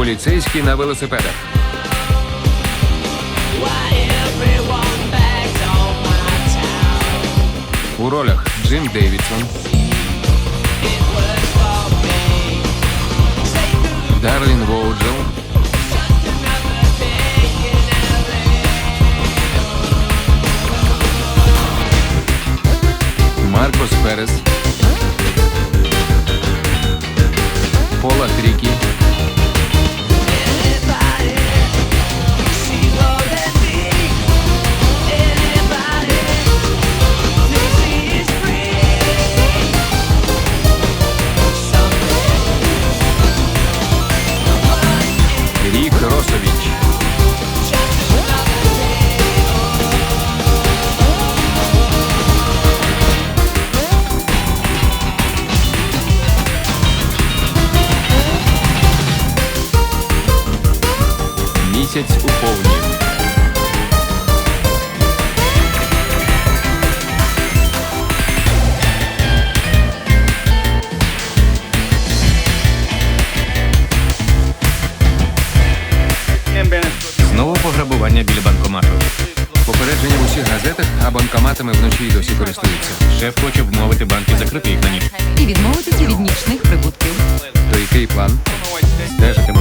Поліцейські на велосипедах. У ролях Джим Дейвідсон, Дарлін Воуджел, Місяць у повні. Знову пограбування біля банкомату. Попередження в усіх газетах, а банкоматами вночі й досі користуються. Шеф хоче вмовити банки закрити їх на ніч. і відмовитися від нічних прибутків. То який план? Стежитимемо.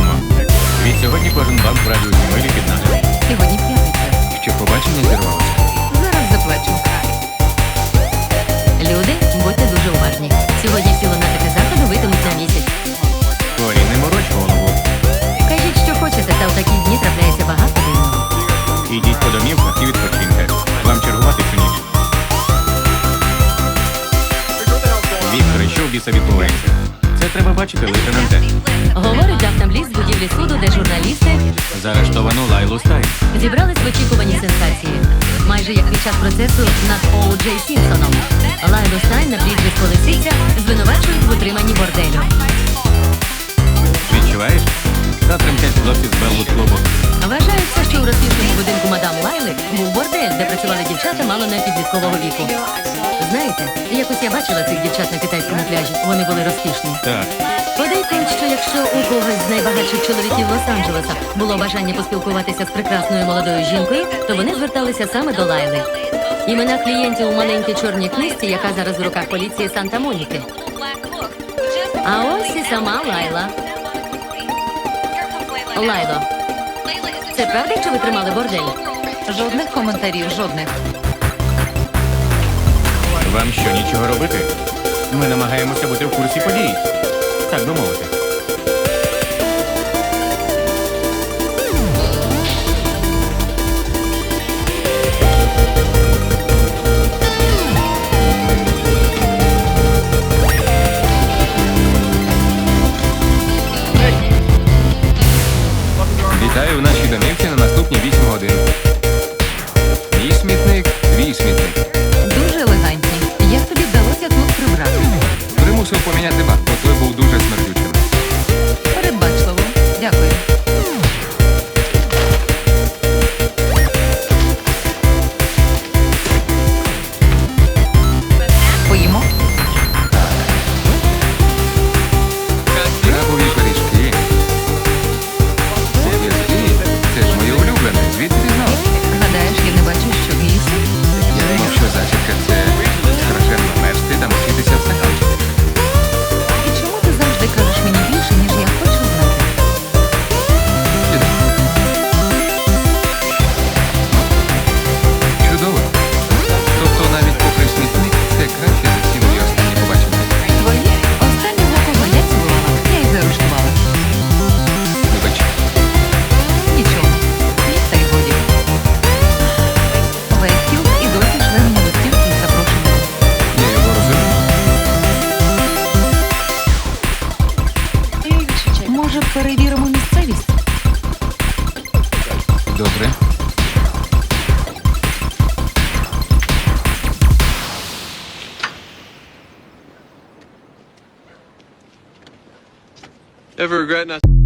Від кожен в радіусі милі наглядом. Сьогодні п'ятниця. Ще побачення зірвалося. Зараз заплачу. Люди, будьте дуже уважні. Сьогодні всі лунатики заходу витимуть на місяць. Корі, не мороч голову. Кажіть, що хочете, та в такі дні трапляється багато дивного. Ідіть по домівках і відпочиньте. Вам чергувати всю ніч. Вікторе, що в біса відбувається? Треба бачити, лейтенанте. Говорить Дафна Бліс з будівлі суду, де журналісти Заарештовано Лайлу Стайн. зібрались в очікуванні сенсації. Майже як під час процесу над Оу Джей Сімпсоном. Лайлу Стайн на прізвисько Лисиця звинувачують в утриманні борделю. Відчуваєш? Та тремтять хлопці з Белвуд клубу. Вважається, що у розкішному будинку мадам Лайли був бордель, де працювали дівчата мало не підліткового віку. Знаєте, якось я бачила цих дівчат на китайському пляжі. Вони були розкішні. Так. Подейкують, що якщо у когось з найбагатших чоловіків Лос-Анджелеса було бажання поспілкуватися з прекрасною молодою жінкою, то вони зверталися саме до Лайли. Імена клієнтів у маленькій чорній книжці, яка зараз в руках поліції Санта-Моніки. А ось і сама Лайла. Лайло, це правда, що ви тримали бордель? Жодних коментарів, жодних. Вам що, нічого робити? Ми намагаємося бути в курсі подій. Так би мовити. Вітаю в нашій домівці на наступні 8 годин. ever regret nothing.